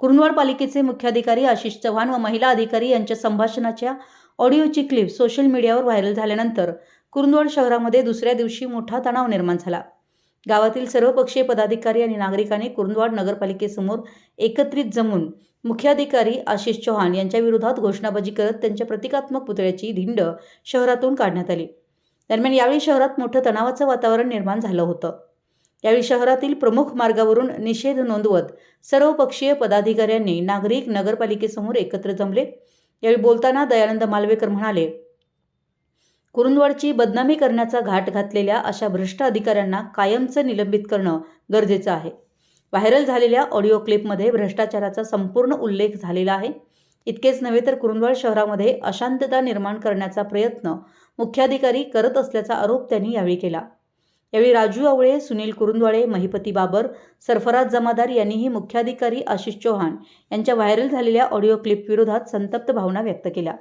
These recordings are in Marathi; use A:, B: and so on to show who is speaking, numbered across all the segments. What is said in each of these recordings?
A: कुरुंदवाड पालिकेचे मुख्याधिकारी आशिष चव्हाण व महिला अधिकारी यांच्या संभाषणाच्या ऑडिओची क्लिप सोशल मीडियावर व्हायरल झाल्यानंतर कुरुंदवाड शहरामध्ये दुसऱ्या दिवशी मोठा तणाव निर्माण झाला. गावातील सर्वपक्षीय पदाधिकारी आणि नागरिकांनी कुरुंदवाड नगरपालिकेसमोर एकत्रित जमून मुख्याधिकारी आशिष चौहान यांच्या विरोधात घोषणाबाजी करत त्यांच्या प्रतिकात्मक पुतळ्याची धिंड शहरातून काढण्यात आली. दरम्यान यावेळी शहरात मोठं तणावाचं वातावरण निर्माण झालं होतं. यावेळी शहरातील प्रमुख मार्गावरून निषेध नोंदवत सर्वपक्षीय पदाधिकाऱ्यांनी नागरिक नगरपालिकेसमोर एकत्र जमले. यावेळी बोलताना दयानंद मालवेकर म्हणाले कुरुंदवाडची बदनामी करण्याचा घाट घातलेल्या अशा भ्रष्ट अधिकाऱ्यांना कायमचं निलंबित करणं गरजेचं आहे. व्हायरल झालेल्या ऑडिओ क्लिपमध्ये भ्रष्टाचाराचा संपूर्ण उल्लेख झालेला आहे. इतकेच नव्हे तर कुरुंदवाड शहरामध्ये अशांतता निर्माण करण्याचा प्रयत्न मुख्याधिकारी करत असल्याचा आरोप त्यांनी यावेळी केला. यावेळी राजू आवळे सुनील कुरुंदवाळे महिपती बाबर सरफराज जमादार यांनीही मुख्याधिकारी आशिष चौहान यांच्या व्हायरल झालेल्या ऑडिओ क्लिपविरोधात संतप्त भावना व्यक्त केल्या.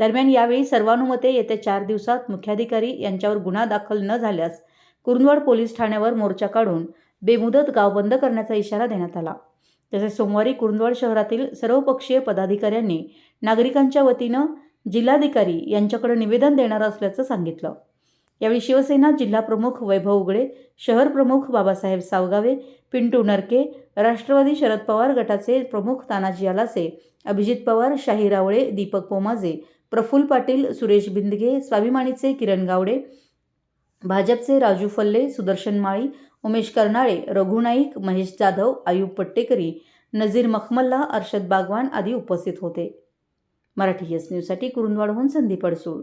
A: दरम्यान यावेळी सर्वानुमते येत्या चार दिवसात मुख्याधिकारी यांच्यावर गुन्हा दाखल न झाल्यास कुरुंदवाड पोलीस ठाण्यावर मोर्चा काढून बेमुदत गाव बंद करण्याचा इशारा देण्यात आला. तसेच सोमवारी कुरुंदवाड शहरातील सर्वपक्षीय पदाधिकाऱ्यांनी नागरिकांच्या वतीनं जिल्हाधिकारी यांच्याकडे निवेदन देणार असल्याचं सांगितलं. यावेळी शिवसेना जिल्हाप्रमुख वैभव उगडे शहर प्रमुख बाबासाहेब सावगावे पिंटू नरके राष्ट्रवादी शरद पवार गटाचे प्रमुख तानाजी आलासे अभिजित पवार शाही रावळे दीपक पोमाजे प्रफुल्ल पाटील सुरेश बिंदगे स्वाभिमानीचे किरण गावडे भाजपचे राजू फल्ले सुदर्शन माळी उमेश कर्नाळे रघु नाईक महेश जाधव आयुब पट्टेकरी नझीर मखमल्ला अर्षद बागवान आदी उपस्थित होते. मराठी यस न्यूजसाठी कुरुंदवाडहून संदीप अडसूळ.